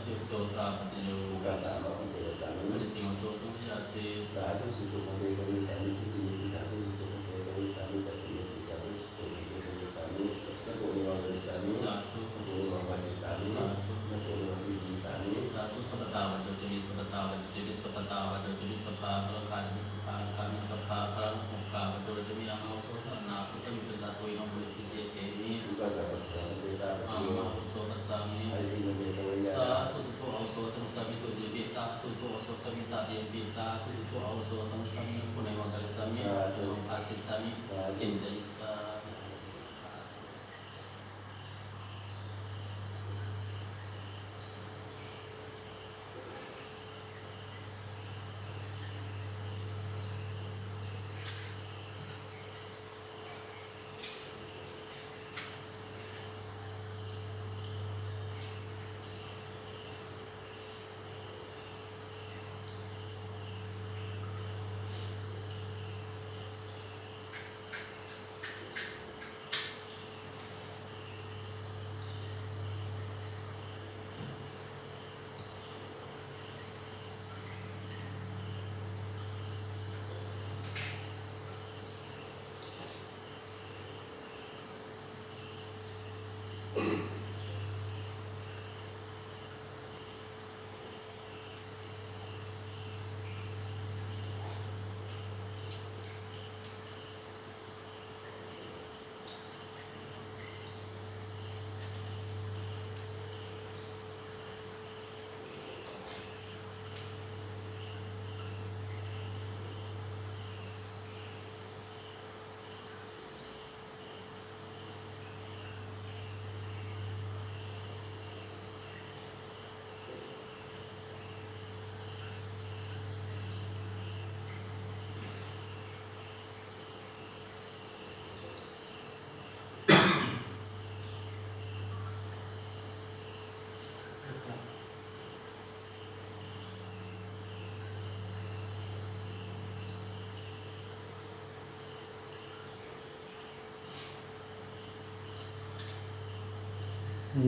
ปฏิสิว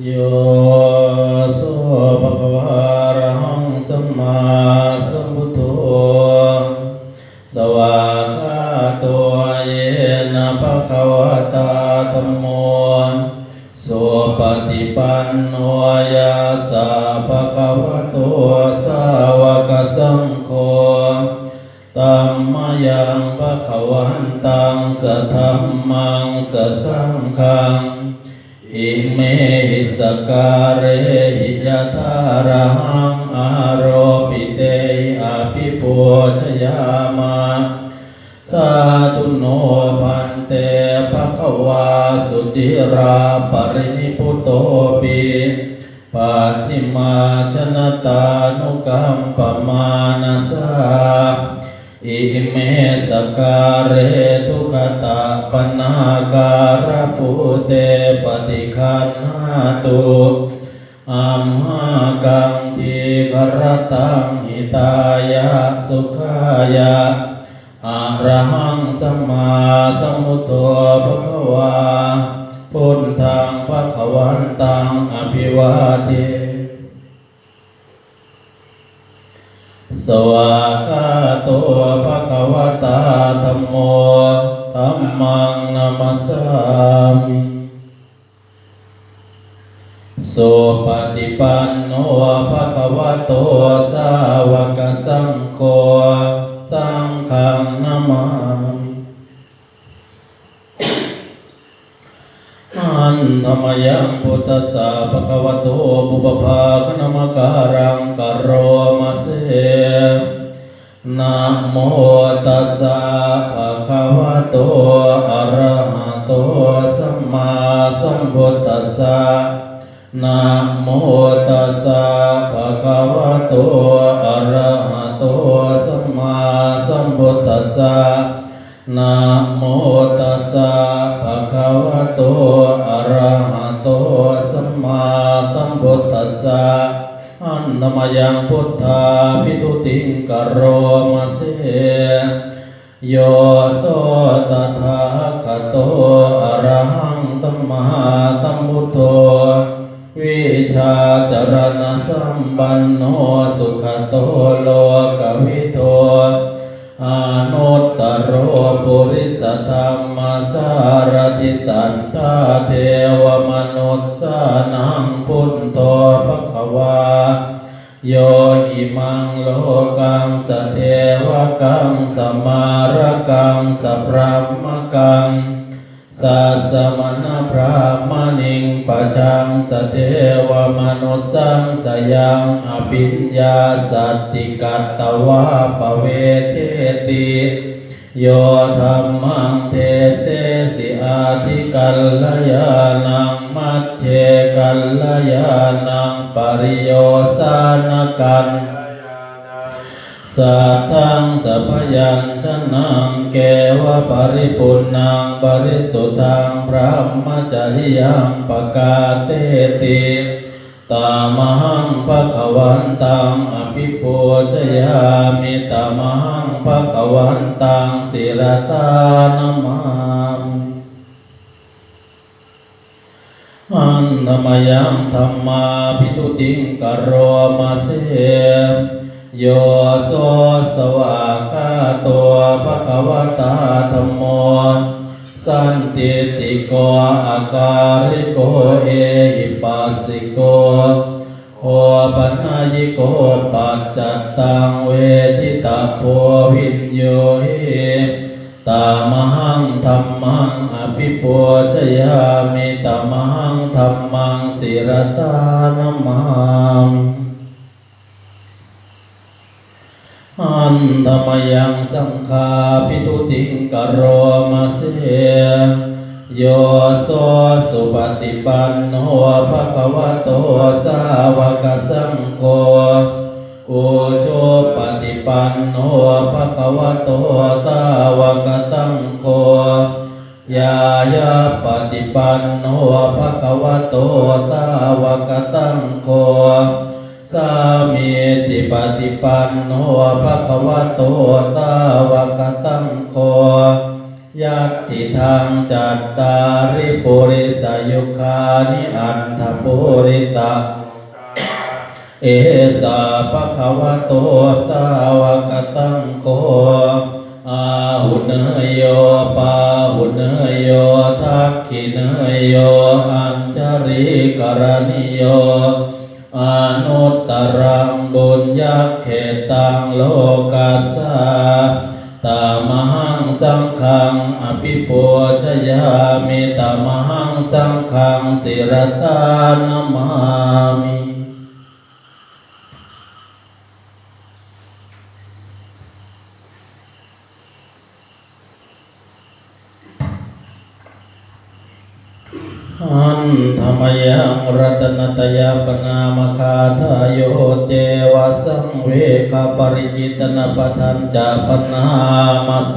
โยโสภะคะวะระหังสัมมาสัมพุทโธสวากาโตเยนะภะคะวะตาธัมโมโสปฏิปันโนยาสาภะคะวะโตสาวกสังโฆตัมมายังภะคะวันตังสะธัมมังสะสังฆัง อิเมหิสการเรหิยะทาระหังอารปิเตอภิปุชยามาสาธุโนพันเตภะคะวาสุติราปรินิพุตโตปิปัจจิมาชนตานุกัมปมานาสา อิเมสการเรตุกตาปนาการปุเตปฏิคันหาตุอามากังทีกรตังหิตายะสุขายะอะระหังสัมมาสัมพุทโธ ปันโนภะคะวะโตสาวกสังโฆสังฆังนามามิอันธรรมยังพุทธัสสะภะคะวะโตปุปภาคณมการังกโรมาเสนะโมตัสสะภะคะวะโตอะระหะโตสัมมาสัมพุทธัสสะ นะโมตัสสะภะคะวะโต อะระหะโต สัมมาสัมพุทธัสสะนะโมตัสสะภะคะวะโต อะระหะโต สัมมาสัมพุทธัสสะอะนมยังพุทธาพิทุติงกโร วมนุสสังสยังอภิญญาสัตติกัตตวาปเวเทติโยธรรมังเทเสสิอาทิกัลลยานังมัจเจกัลลยานังปริโยสานกัน สัทธังสัพยัญชนะเกวะปริปุณังปริสุทธังพระมจริยังปกาเสติตามหังภะคะวันตังอภิปูชยามิตามหังภะคะวันตังศิรสานามามอันธรรมยังธรรมาพิทุติงกโรมาเส โยโสสวากาตัวภะคะวตาธรรมโมสันติติโกอาการิโกเอหิปัสสิโกโอปัญญิโกปัจจัตตังเวทิตาโพวินโยหิตามหังธรรมังอภิปูชยามิตามหังธรรมังศิรสานามาม อันธรรมยังสังฆาพิทุติงกโรมาเสโยโสสุปฏิปันโนภะคะวะโตสาวกสังโฆอุโชปฏิปันโนภะคะวะโตสาวกสังโฆยายาปฏิปันโนภะคะวะโตสาวกสังโฆ สามีติปฏิปันโนภะคะวะโตสาวกสังโฆยัตติทางจัตตาริปุริสยุคานิอันทปุริสะเอสาภะคะวะโตสาวกสังโฆอาหุเนยโยปาหุเนยโยทักขิเนยโยอัญจริกรณิโย อนุตตรังบุญยักเขตังโลกัสสาตามหังสังฆังอภิปูชยามิตามหังสังฆังสิรตานามามิ อันธรรมยังรัตนตยาปนามคาทายโยเจวสังเวคปริจิตนปชัญจะปนามาเส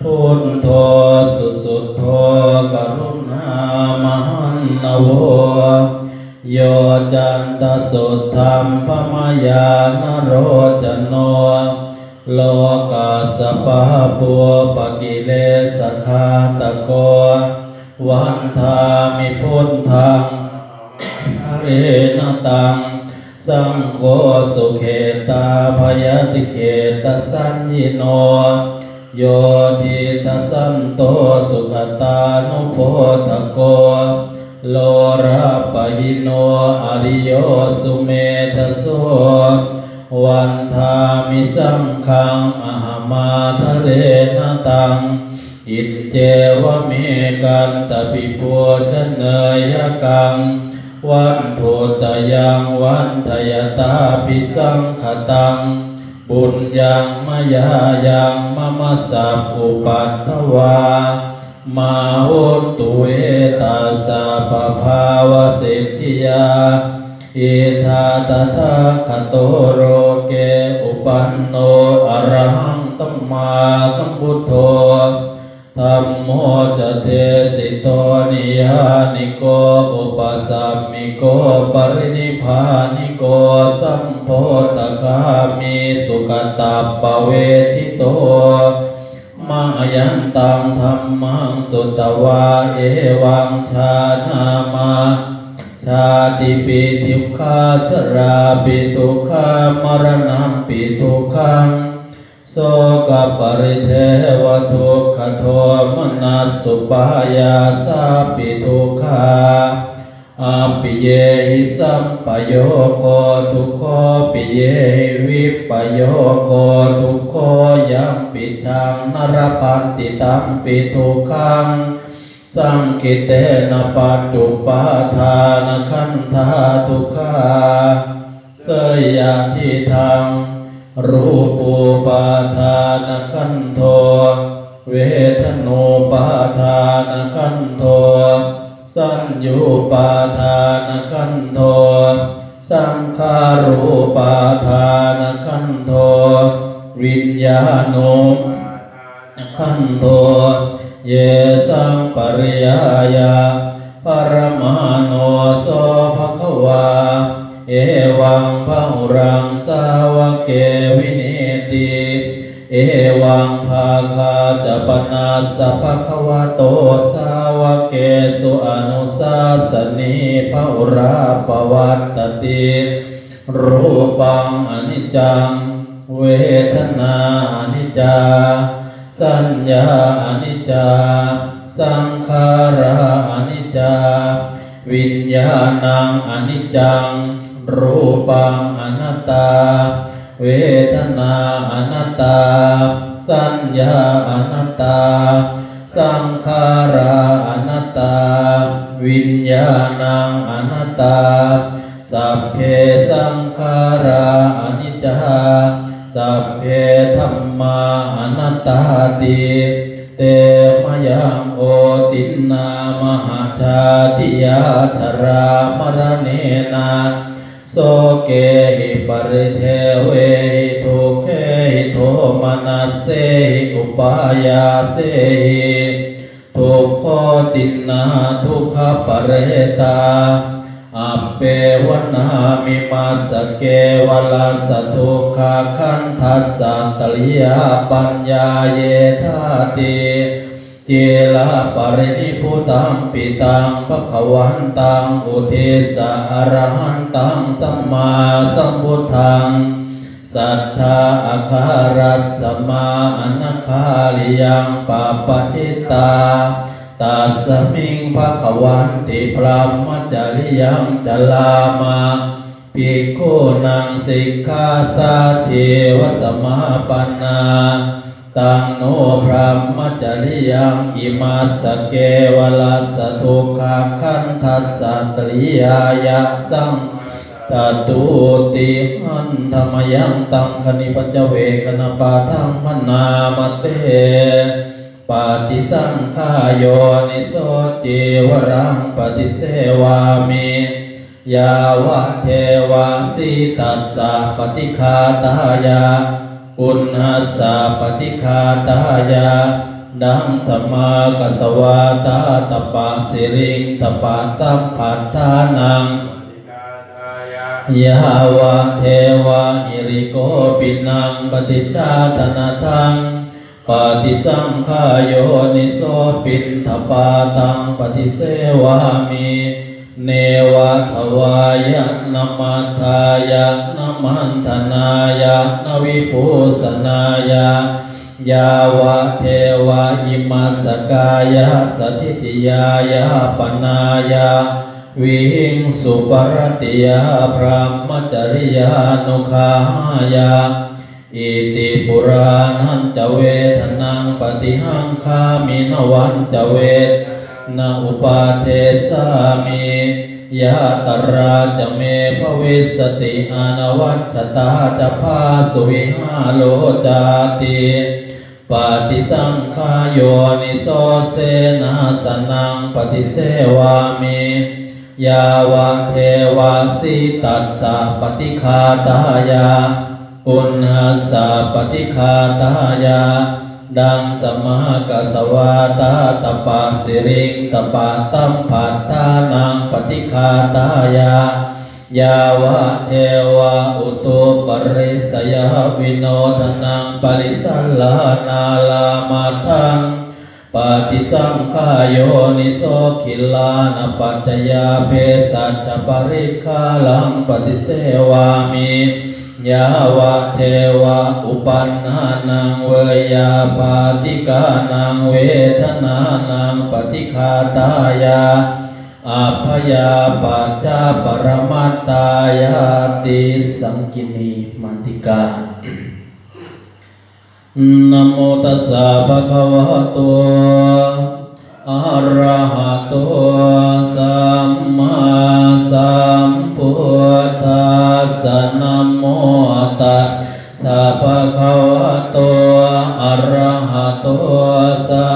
พุทโธสุสุโธกรุณามหันนโวโยจันตสุธรรมปมายานโรจโนโลกัสปะปัวปกิเลสขาตะโก วันทามิพุทธังเรนตัง สังโฆสุเขตาพยติเขตสัญญิโน โยทิตสันโตสุขตานุโพธโก โลราปหิโนอริโยสุเมธโสวันทามิสังขังอหมาทะเรนตัง อินเจวะเมกันตปิปัวชนเนยกังวันโทตยังวันทยตาปิสังขตัง บุญยังมยายังมมะสัพอุปัตถวา มาโหตุเวตาสาปภาวสิทธิยาอิทาตถาคโตโรเกอุปันโนอรหังตัมมาสัมพุทโธ ธัมโมจะเทสิโตนิยานิโกอุปสัมมิโกปรินิพานิโกสัมโพธคามิสุกตัปปเวทิโตมายันตังธรรมังสุตวาเอวังชานามาชาติปิทุกขาชราปิทุกขามรณะปิทุกขัง กปริเทวทุกขโทมนัสสุปายาสาปิทุกขาอาปิเยหิสัมปโยโคทุกขปิเยหิวิปโยโคทุกขยัมปิชังนรปันติตัมปิทุกขังสังกิเตนะปัจจุปาทานขันธาทุกขาเสยยะทิทัง รูปูปาทานขันโทเวทนูปาทานขันโทสัญญูปาทานขันโทสังขารูปาทานขันโทวิญญาณุขันโตเยสังปริยายาปรมาโนโสภควา เอวังพหุรังสาวกเกวินิติเอวังภาคาจปนาสภควะโตสาวกเกสุอนุสาสนีพหุราปวัตตติรูปังอนิจจัง เวทนาอนิจจา สัญญาอนิจจา สังขาราอนิจจา วิญญาณังอนิจจัง รูปังอนัตตา เวทนาอนัตตา สัญญาอนัตตา สังขาราอนัตตา วิญญาณังอนัตตา สัพเพสังขาราอนิจจาสัพเพธัมมาอนัตตาติเตมยังโอตินนามหาชาติยาชรามรณเนนา โสเกหิปริเทเวหิทุกเขหิโทมนัสเสหิอุปายาเสหิทุกขตินาทุกขปะเรตาอัปเปวนามิมาสเกวลาสทุกขาคันทัสสันตลิยาปัญญาเยธาติ เจลาปรินิพุตังปิตังปะขวันตังอุเทสะอรหันตังสัมมาสัมพุทธัง สัทธาอาคารัสสมมาอนาคาลิยังปาปชิตาตัสมิงภะคะวันติพรหมจริยังจลามาภิกขุนังสิกขาสาเทวสมาปันนา ตังโนพรหมจริยังอิมาสเกวลัสสทุกขาคันทัสสัตริยายะสังตตุติหันธรรมยังตังคณิปัจเวกนปาทังพนามเตปฏิสังขายโยนิโสจิวรังปฏิเสวามิยาวะเทวาสีตัสสะปฏิคาตายา อุณหัสสะปฏิคาตายาดังสมมากัสสวาตาตปะสิริงสปะสัพพัทธานังยาวะเทวะอิริโกปินังปฏิชาตนาทังปฏิสังขายโยนิโสปินทปาตังปฏิเสวามิ เนวะทวายะนมัทายะนมันธนายะนวิภูสนายะยาวะเทวะอิมัสกายะสถิติยายะปนายะวิหิงสุปรติยาพระมจริยานุขายาอิติปุรานันจเวทนังปฏิหังคามินวันจเวท นาอุปาเทสามิยะตราจะเมภวิสติอานวัชตาจะพาสวิหาโลจาติปฏิสังขายนิโสเสนาสนังปฏิเสวามิยาวะเทวาสีตัสสะปฏิคาตายาอุณหัสสะปฏิคาตายา ดังสมากสวาตาตปาสิริงตปาตัมปัตตานังปฏิคาตายายาวะเทวะอุตุปริสยวิโนทนังปริสัลลานาลามาทังปฏิสังขายโยนิโสขิลานปัจจยาเพสัจปริคาลังปฏิเสวามิ ยาวะเทวะอุปันนานังเวยาปาติกานังเวทนานังปฏิคาตายาอาภยาปัจจาปรมัตตายาติสังกินีมันติกานโมตัสสะภะคะวะโต อะระหะโตสัมมาสัมพุทธัสสะนะโมตัสสะภะคะวะโตอะระหะโตสัม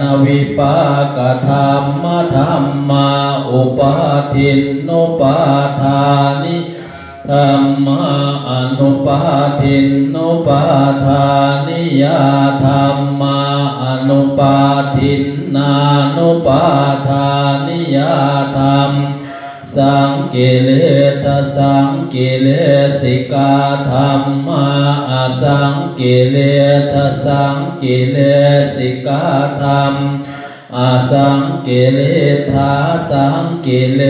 นวิปากธรรมธรรมาอุปาทินนุปาทานิธรรมาอนุปาทินนุปาทานิยาธรรมาอนุปาทินนานุปาทานิยาธรรม สังกิเลสสังกิเลสิกาธรรมาอสังกิเลสสังกิเลสิกาธรรมอาสังกิเลธาสังกิเล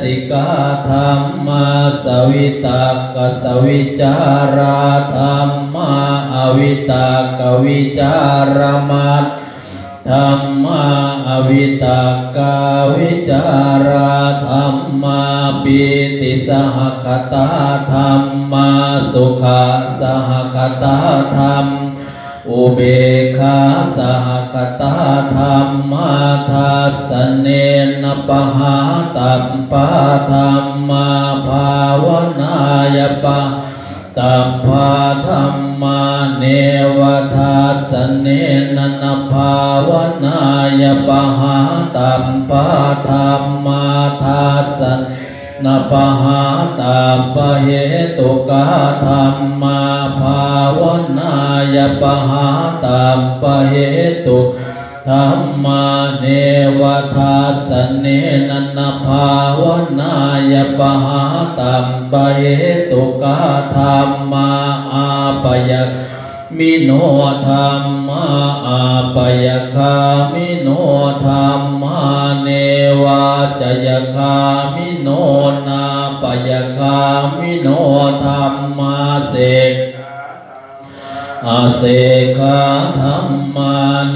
สิกาธรรมาสวิตากสวิจาราธรรมาอวิตากวิจารมัต ธรรมาอวิตากาวิจาราธรรมาปิติสหกตาธรรมาสุขสหกตาธรรม อุเบกขาสหกตาธรรมาทัสเนนปหาตัปปะธรรมาภาวนายปะ ตัพพาธรรมาเนวทัสสเนนนภาวนา ยปหาตัมปะธรรมาทัสสะนปหาตัมปะเหตุกาธรรมาภาวนายปหาตัมปะเหตุ ธรรมาเนวทัสสเนนันภาวนา ยปหาตัมปะเหตุกาธรรมาอาปยมิโนธรรมาอาปยคามิโนธรรมาเนวาจยคามิโนนาปยคามิโนธรรมาเสก อาเสขาธรรมาเ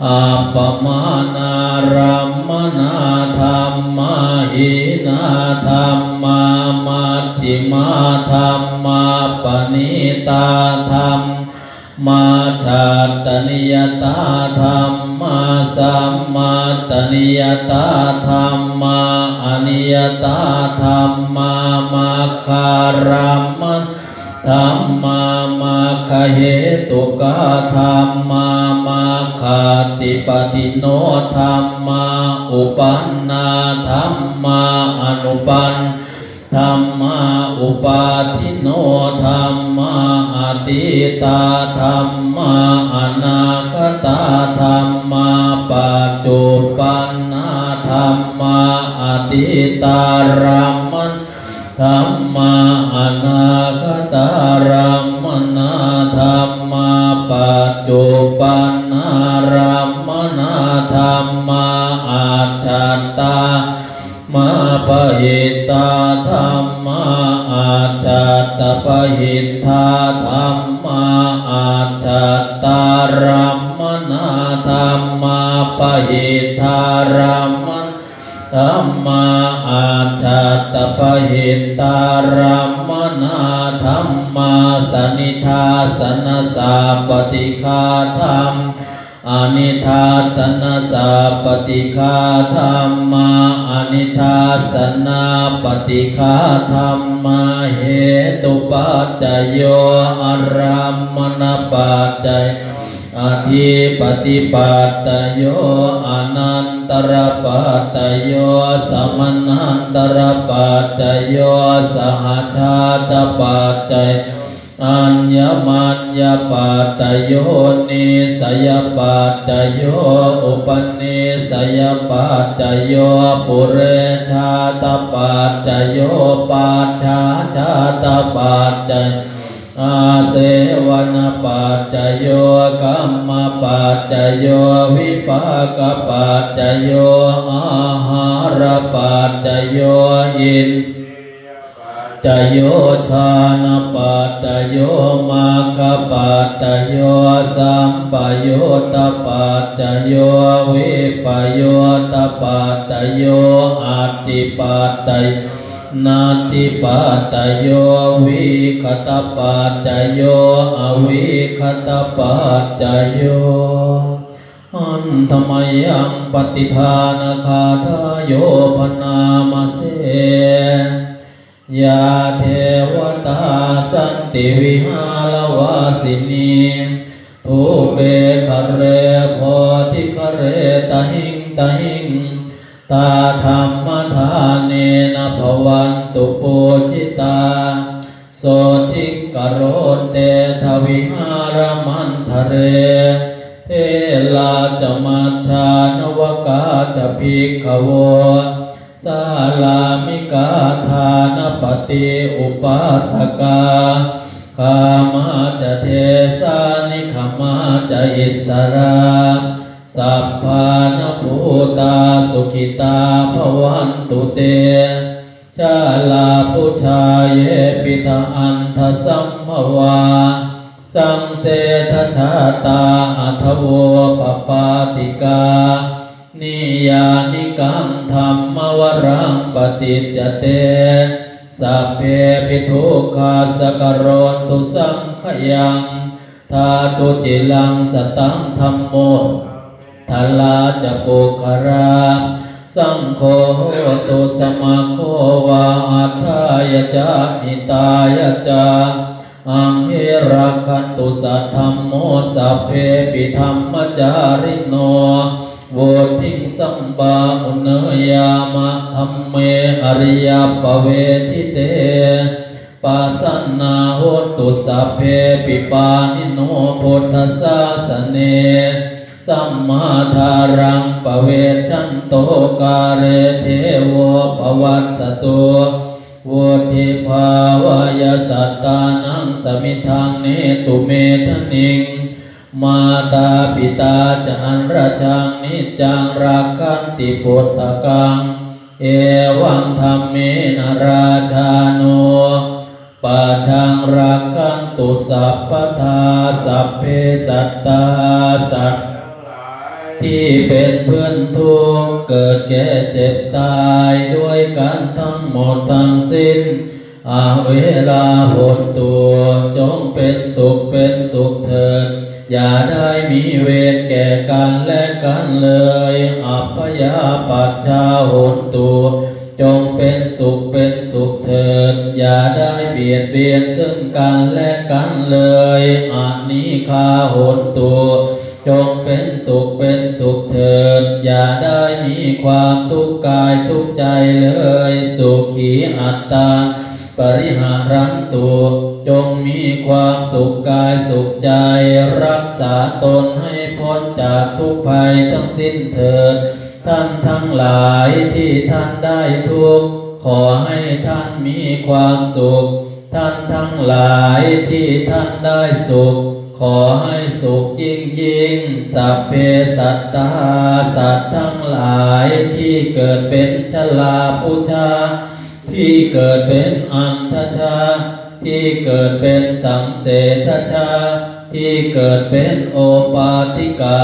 อาประมาณาธรรมาปริตารัมนาธรรมามหคตารัมมนาธรรมอาปมานารัมมนาธรรมาหินาธรรมามัจจิมาธรรมาปณิตาธรรมมาชาตนิยตาธรรมมาสัมมาตนิยตาธรรมมาอนิยตาธรรมมามาคารัมม ธรรมามาคเหตุกาธรรมามาคาติปติโนธรรมาอุปันนาธรรมาอนุปันธรรมาอุปาทิโนธรรมาอติตาธรรมาอนาคตาธรรมาปัจจุปันนาธรรมาอติตารัมมัน ธรรมาอนาคตารัมมนาธรรมาปัจจุปันนารัมมนาธรรมาอาชัตตามาปะหิตาธรรมาอาจัตตปะหิทาธรรมาอาจัตตารัมมนาธรรมาปะหิทารัม ธรรมาอาจัตตปะหิตารัมนาธรรมาสนิทาสนสาปฏิฆาธรรมอานิทาสนสาปฏิฆาธรรมาอานิทาสนาปฏิฆาธรรมาเหตุปัจจโยอารัมมณปัจจย อธิปฏิปัตตโยอนันตรปัตตโยสมนันตรปัตตโยสหชาตปัจจยอัญญมัญญปัตตโยนิสยปัตตโยอุปนิสยปัตตโยปุเรชาตปัตตโยปัจฉาชาตปัตตย อาเสวนปัจจโยกัมมปัจจโยวิปากปัจจโยอาหารปัจจโยอินจโยชานปัตตโยมาคปัตตโยสัมปโยตปัตตโยวิปโยตปัตตโยอัติปัตตย นาติปัตโยวิคตปัตโยอวิคตปัตโยอันธรรมยังปฏิภาณคาทาโยพนามเสยาเทวตาสันติวิหารวาสินีภูเปคเรโพธิคเรตหิงตหิง ตาธรรมทานเนนภวันตุปูชิตา โสทิกโรเตทวิหารมันทะเรเทลาจมัชฌานวกาจะภิกขโวสาลามิกาทานปฏิอุปาสกาคามาจะเทสานิขมาจะอิสรา สัพพานภูตาสุขิตาภวันตุเต ชาลาผู้ชายเยปิทาอันทสัมภวา สังเสทชาตาอัทโวปปาติกา นิยานิกังธรรมวรังปฏิจเต สัพเพปิทุกขาสกโรตุสังขยัง ทาตุจิลังสตังธรรมโม ทลาจะปุคาราสังโฆตุสมาโควาอัฏฐายจะหิตายจะอัมหิรักขันตุสัทธัมโมสัพเพปิธรรมจาริโนโวทิสัมบาอุเนยามะธรรมเมอริยปเวทิเตปัสสนาโหตุสัพเพปิปานิโนพุทธสาสเน สัมมาทารังปเวชันโตกาเรเทโวปวัสสตุวุธิภาวายสัตตานังสมิทังเนตุเมทนิง มาตาปิตาจันราชังนิจังรักขันติพุทธกัง เอวังธรรมเมนราชาโนปัจจังรักขันตุสัพพทาสัพเพสัตตาสัต ที่เป็นเพื่อนทุกเกิดแก่เจ็บตายด้วยกันทั้งหมดทั้งสิ้นอาเวลาหดตัวจงเป็นสุขเป็นสุขเถิด อย่าได้มีเวรแก่กันและกันเลยอัปยาปัจชาหดตัวจงเป็นสุขเป็นสุขเถิด อย่าได้เบียดเบียนซึ่งกันและกันเลยอานิคาหดตัว จงเป็นสุขเป็นสุขเถิด อย่าได้มีความทุกข์กายทุกใจเลย สุขีอัตตา ปริหารันตุจงมีความสุขกายสุขใจ รักษาตนให้พ้นจากทุกภัยทั้งสิ้นเถิด ท่านทั้งหลายที่ท่านได้ทุกข์ขอให้ท่านมีความสุข ท่านทั้งหลายที่ท่านได้สุข ขอให้สุขยิ่งยิ่งสัพเพสัตตาสัตว์ทั้งหลายที่เกิดเป็นชลาผู้ชา ที่เกิดเป็นอันทชา ที่เกิดเป็นสังเสทชา ที่เกิดเป็นโอปาติกา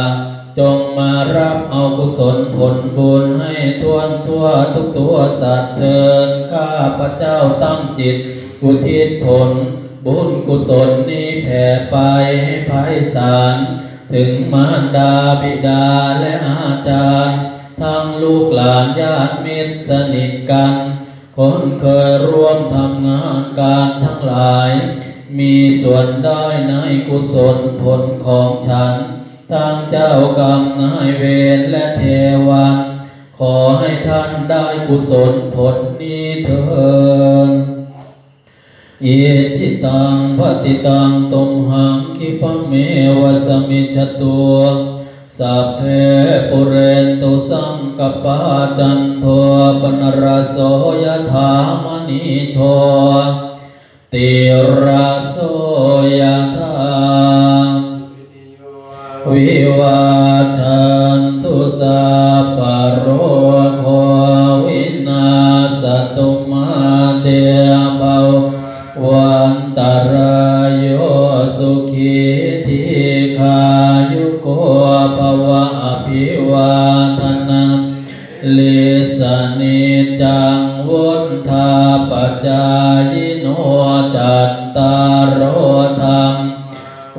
จงมารับเอากุศลผลบุญให้ทวนทั่วทุกตัวสัตว์เถิดข้าพระเจ้าตั้งจิตอุทิศผล บุญกุศลนี้แผ่ไปให้ไพศาลถึงมารดาบิดาและอาจารย์ ทั้งลูกหลานญาติมิตรสนิทกัน คนเคยร่วมทำงานการทั้งหลาย มีส่วนได้ในกุศลผลของฉัน ทั้งเจ้ากรรมนายเวรและเทวันขอให้ท่านได้กุศลผลนี้เถิด เยจิตังปฏิตังตุมหังคิปเมวะสมิจตุสัพเพปุเรนตุสังกปาจันโทปนรโสยถามณิโชติระโสยถาวิวาชันตุสัพพโร วันตารายโยสุขีทีขายุโกภวะอภิวาทนาลิสนิจังวุธาปจายโนจัตตารโอธรรม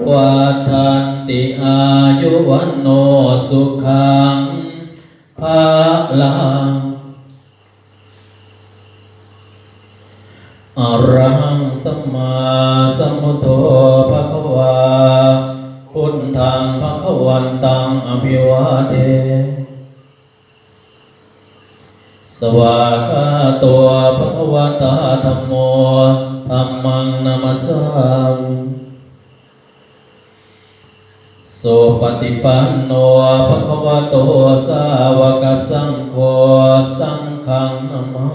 วัฏนติอายุวันโนสุขังภาลังอรหัง สัมมาสัมพุทโธภะคะวาพุทธังภะคะวันตังอภิวาเทสวากาตัวภะคะวตาธัมโมธัมมังนามัสสามิโสปฏิปันโนภะคะวะโตสาวกสังโฆสังฆังนามา